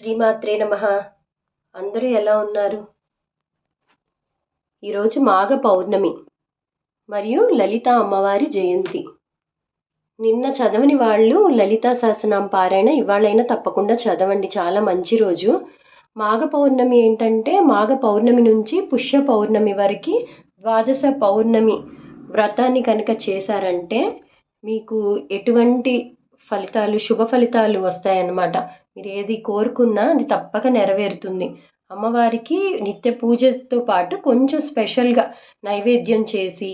శ్రీమాత్రే నమ. అందరూ ఎలా ఉన్నారు? ఈరోజు మాఘ పౌర్ణమి మరియు లలిత అమ్మవారి జయంతి. నిన్న చదవని వాళ్ళు లలితా సహస్రనామ పారాయణ ఇవాళైనా తప్పకుండా చదవండి. చాలా మంచి రోజు. మాఘ పౌర్ణమి ఏంటంటే మాఘ పౌర్ణమి నుంచి పుష్య పౌర్ణమి వరకు ద్వాదశ పౌర్ణమి వ్రతాన్ని కనుక చేశారంటే మీకు ఎటువంటి ఫలితాలు శుభ ఫలితాలు వస్తాయన్నమాట. మీరు ఏది కోరుకున్నా అది తప్పక నెరవేరుతుంది. అమ్మవారికి నిత్య పూజతో పాటు కొంచెం స్పెషల్గా నైవేద్యం చేసి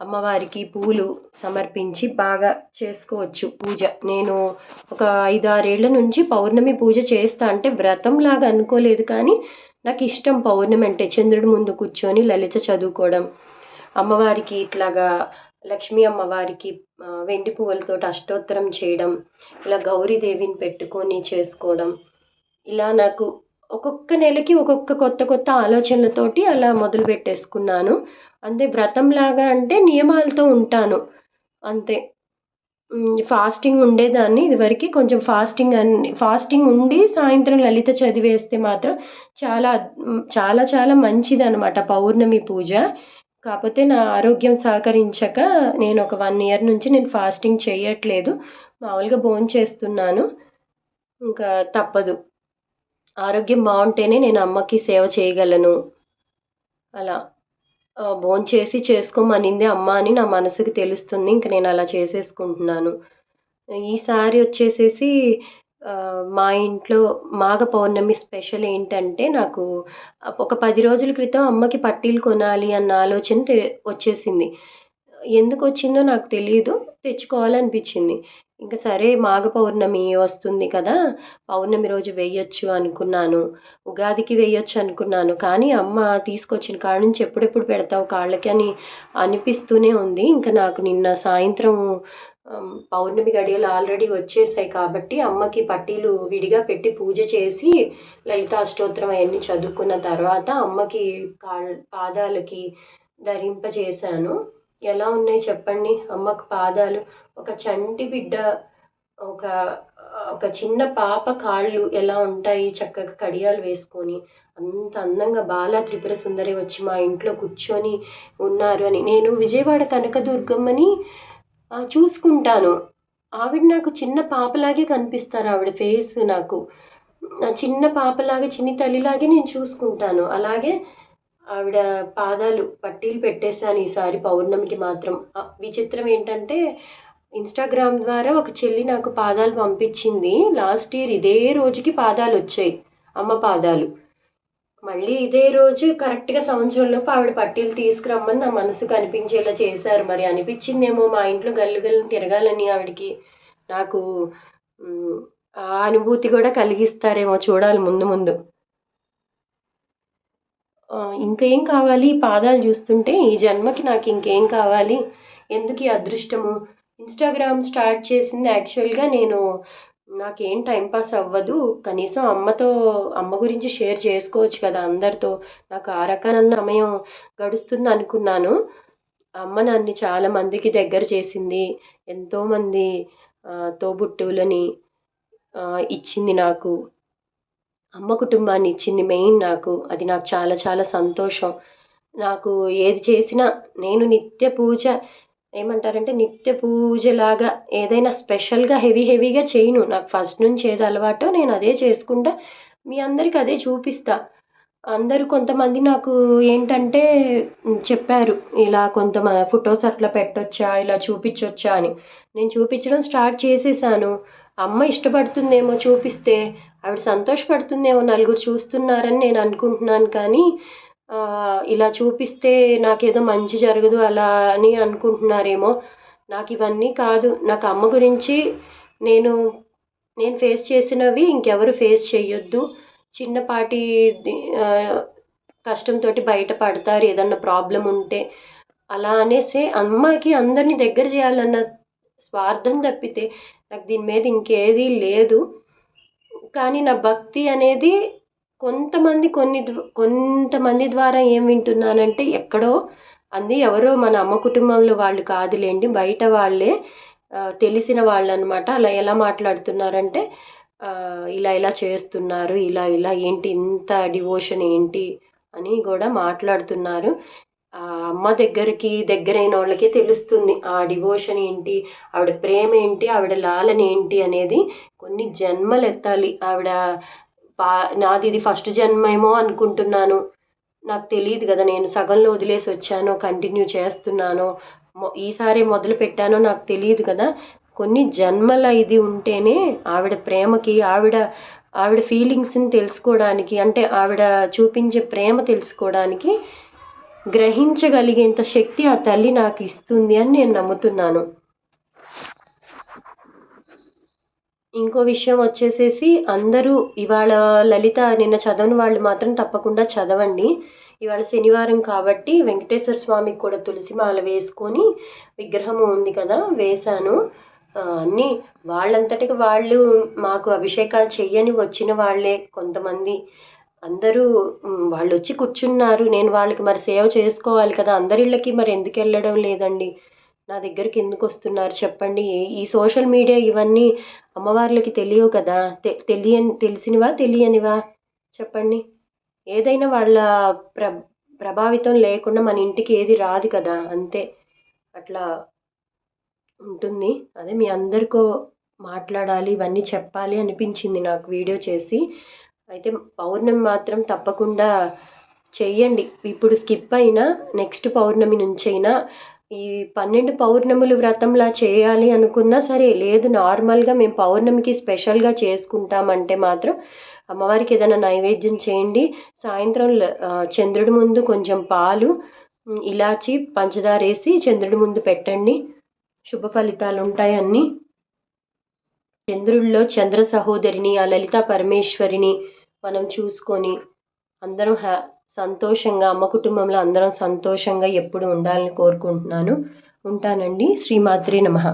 అమ్మవారికి పూలు సమర్పించి బాగా చేసుకోవచ్చు పూజ. నేను ఒక ఐదు ఆరేళ్ళ నుంచి పౌర్ణమి పూజ చేస్తా అంటే వ్రతంలాగా అనుకోలేదు కానీ నాకు ఇష్టం పౌర్ణమి అంటే చంద్రుడి ముందు కూర్చొని లలిత చదువుకోవడం. అమ్మవారికి ఇట్లాగా లక్ష్మీ అమ్మవారికి వెండి పువ్వులతో అష్టోత్తరం చేయడం ఇలా గౌరీదేవిని పెట్టుకొని చేసుకోవడం ఇలా నాకు ఒక్కొక్క నెలకి ఒక్కొక్క కొత్త కొత్త ఆలోచనలతోటి అలా మొదలు పెట్టేసుకున్నాను. అంతే వ్రతంలాగా అంటే నియమాలతో ఉంటాను. అంతే. ఫాస్టింగ్ ఉండేదాన్ని ఇదివరకు కొంచెం ఫాస్టింగ్ అన్ని ఫాస్టింగ్ ఉండి సాయంత్రం లలిత చదివేస్తే మాత్రం చాలా చాలా చాలా మంచిది అనమాట పౌర్ణమి పూజ. కాకపోతే నా ఆరోగ్యం సహకరించక నేను ఒక వన్ ఇయర్ నుంచి నేను ఫాస్టింగ్ చేయట్లేదు. మామూలుగా భోజనం చేస్తున్నాను. ఇంకా తప్పదు. ఆరోగ్యం బాగుంటేనే నేను అమ్మకి సేవ చేయగలను. అలా. భోజనం చేసి చేసుకోమనింది అమ్మ అని నా మనసుకు తెలుస్తుంది. ఇంక నేను అలా చేసేసుకుంటున్నాను. ఈసారి వచ్చేసేసి మా ఇంట్లో మాఘ పౌర్ణమి స్పెషల్ ఏంటంటే నాకు ఒక పది రోజుల క్రితం అమ్మకి పట్టీలు కొనాలి అన్న ఆలోచన వచ్చేసింది. ఎందుకు వచ్చిందో నాకు తెలియదు తెచ్చుకోవాలనిపించింది. ఇంకా సరే మాఘ పౌర్ణమి వస్తుంది కదా పౌర్ణమి రోజు వేయొచ్చు అనుకున్నాను ఉగాదికి వేయొచ్చు అనుకున్నాను. కానీ అమ్మ తీసుకొచ్చిన కాడ నుంచి ఎప్పుడెప్పుడు పెడతావు కాళ్ళకి అని అనిపిస్తూనే ఉంది. ఇంకా నాకు నిన్న సాయంత్రం పౌర్ణమి గడియలు ఆల్రెడీ వచ్చేసాయి కాబట్టి అమ్మకి పట్టీలు విడిగా పెట్టి పూజ చేసి లలిత అష్టోత్తరం అవన్నీ చదువుకున్న తర్వాత అమ్మకి కా పాదాలకి ధరింపజేశాను. ఎలా ఉన్నాయి చెప్పండి? అమ్మకు పాదాలు ఒక చంటి బిడ్డ ఒక ఒక చిన్న పాప కాళ్ళు ఎలా ఉంటాయి? చక్కగా కడియాలు వేసుకొని అంత అందంగా బాల త్రిపుర సుందరి వచ్చి మా ఇంట్లో కూర్చొని ఉన్నారు అని. నేను విజయవాడ కనకదుర్గమ్మని చూసుకుంటాను. ఆవిడ నాకు చిన్న పాపలాగే కనిపిస్తారు. ఆవిడ ఫేస్ నాకు చిన్న పాపలాగా చిన్ని తల్లిలాగే నేను చూసుకుంటాను. అలాగే ఆవిడ పాదాలు పట్టీలు పెట్టేశాను ఈసారి పౌర్ణమికి మాత్రం. విచిత్రం ఏంటంటే ఇన్స్టాగ్రామ్ ద్వారా ఒక చెల్లి నాకు పాదాలు పంపించింది. లాస్ట్ ఇయర్ ఇదే రోజుకి పాదాలు వచ్చాయి అమ్మ పాదాలు. మళ్ళీ ఇదే రోజు కరెక్ట్గా సంవత్సరంలోపు ఆవిడ పట్టీలు తీసుకురమ్మని నా మనసు కనిపించేలా చేశారు. మరి అనిపించిందేమో మా ఇంట్లో గల్లు గల్లు తిరగాలని ఆవిడకి. నాకు ఆ అనుభూతి కూడా కలిగిస్తారేమో చూడాలి ముందు ముందు. ఇంకేం కావాలి? పాదాలు చూస్తుంటే ఈ జన్మకి నాకు ఇంకేం కావాలి? ఎందుకు ఈ అదృష్టము? ఇన్స్టాగ్రామ్ స్టార్ట్ చేసింది యాక్చువల్గా నేను నాకేం టైంపాస్ అవ్వదు. కనీసం అమ్మతో అమ్మ గురించి షేర్ చేసుకోవచ్చు కదా అందరితో. నాకు ఆ రకమైన సమయం గడుస్తుంది అనుకున్నాను. అమ్మ నన్ను చాలా మందికి దగ్గర చేసింది. ఎంతోమంది తోబుట్టువులని ఇచ్చింది నాకు. అమ్మ కుటుంబాన్ని ఇచ్చింది మెయిన్ నాకు. అది నాకు చాలా చాలా సంతోషం. నాకు ఏది చేసినా నేను నిత్య పూజ ఏమంటారంటే నిత్య పూజలాగా ఏదైనా స్పెషల్గా హెవీ హెవీగా చేయను. నాకు ఫస్ట్ నుంచి ఏది అలవాటో నేను అదే చేసుకుంటా. మీ అందరికి అదే చూపిస్తా. అందరూ కొంతమంది నాకు ఏంటంటే చెప్పారు ఇలా కొంత ఫొటోస్ అట్లా పెట్టొచ్చా ఇలా చూపించొచ్చా అని. నేను చూపించడం స్టార్ట్ చేసేసాను. అమ్మ ఇష్టపడుతుందేమో చూపిస్తే ఆవిడ సంతోషపడుతుందేమో నలుగురు చూస్తున్నారని నేను అనుకుంటున్నాను కానీ ఇలా చూపిస్తే నాకేదో మంచి జరగదు అలా అని అనుకుంటున్నారేమో. నాకు ఇవన్నీ కాదు. నాకు అమ్మ గురించి నేను నేను ఫేస్ చేసినవి ఇంకెవరు ఫేస్ చేయొద్దు చిన్నపాటి కష్టంతో బయటపడతారు ఏదన్నా ప్రాబ్లం ఉంటే. అలా అనేసి అమ్మకి అందరినీ దగ్గర చేయాలన్న స్వార్థం తప్పితే నాకు దీని మీద ఇంకేదీ లేదు. కానీ నా భక్తి అనేది కొంతమంది కొన్ని కొంతమంది ద్వారా ఏం వింటున్నానంటే ఎక్కడో అంది ఎవరో మన అమ్మ కుటుంబంలో వాళ్ళు కాదులేండి బయట వాళ్ళే తెలిసిన వాళ్ళు అనమాట అలా ఎలా మాట్లాడుతున్నారంటే ఇలా ఇలా చేస్తున్నారు ఇలా ఇలా ఏంటి ఇంత డివోషన్ ఏంటి అని కూడా మాట్లాడుతున్నారు. ఆ అమ్మ దగ్గరికి దగ్గరైన వాళ్ళకే తెలుస్తుంది ఆ డివోషన్ ఏంటి ఆవిడ ప్రేమ ఏంటి ఆవిడ లాలన ఏంటి అనేది కొన్ని జన్మలు ఎత్తాలి ఆవిడ పా నాది ఇది ఫస్ట్ జన్మేమో అనుకుంటున్నాను. నాకు తెలియదు కదా నేను సగంలో వదిలేసి వచ్చానో కంటిన్యూ చేస్తున్నానో మొ- ఈసారి మొదలు పెట్టానో నాకు తెలియదు కదా. కొన్ని జన్మల ఇది ఉంటేనే ఆవిడ ప్రేమకి ఆవిడ ఆవిడ ఫీలింగ్స్ని తెలుసుకోవడానికి అంటే ఆవిడ చూపించే ప్రేమ తెలుసుకోవడానికి గ్రహించగలిగేంత శక్తి ఆ తల్లి నాకు ఇస్తుంది అని నేను నమ్ముతున్నాను. ఇంకో విషయం వచ్చేసేసి అందరూ ఇవాళ లలిత నిన్న చదవని వాళ్ళు మాత్రం తప్పకుండా చదవండి. ఇవాళ శనివారం కాబట్టి వెంకటేశ్వర స్వామికి కూడా తులసి మాల వేసుకొని విగ్రహం ఉంది కదా వేశాను. అన్ని అన్నీ వాళ్ళంతటికి వాళ్ళు మాకు అభిషేకాలు చెయ్యని వచ్చిన వాళ్ళే కొంతమంది. అందరూ వాళ్ళు వచ్చి కూర్చున్నారు. నేను వాళ్ళకి మరి సేవ చేసుకోవాలి కదా అందరిళ్ళకి మరి ఎందుకు వెళ్ళడం లేదండి? నా దగ్గరికి ఎందుకు వస్తున్నారు చెప్పండి. ఈ సోషల్ మీడియా ఇవన్నీ అమ్మవార్లకి తెలియవు కదా. తె తెలియని తెలిసినవా తెలియనివా? చెప్పండి. ఏదైనా వాళ్ళ ప్ర ప్రభావితం లేకుండా మన ఇంటికి ఏది రాదు కదా. అంతే. అట్లా ఉంటుంది. అదే మీ అందరికో మాట్లాడాలి ఇవన్నీ చెప్పాలి అనిపించింది నాకు వీడియో చేసి. అయితే పౌర్ణమి మాత్రం తప్పకుండా చెయ్యండి. ఇప్పుడు స్కిప్ అయినా నెక్స్ట్ పౌర్ణమి నుంచైనా ఈ పన్నెండు పౌర్ణములు వ్రతంలా చేయాలి అనుకున్నా సరే లేదు నార్మల్గా మేము పౌర్ణమికి స్పెషల్గా చేసుకుంటామంటే మాత్రం అమ్మవారికి ఏదైనా నైవేద్యం చేయండి. సాయంత్రం చంద్రుడి ముందు కొంచెం పాలు ఇలాచి పంచదార వేసి చంద్రుడి ముందు పెట్టండి. శుభ ఫలితాలు ఉంటాయన్నీ చంద్రుల్లో చంద్ర సహోదరిని ఆ లలిత పరమేశ్వరిని మనం చూసుకొని అందరం హ్యా సంతోషంగా అమ్మ కుటుంబంలో అందరం సంతోషంగా ఎప్పుడు ఉండాలని కోరుకుంటున్నాను. ఉంటానండి. శ్రీమాత్రి నమః.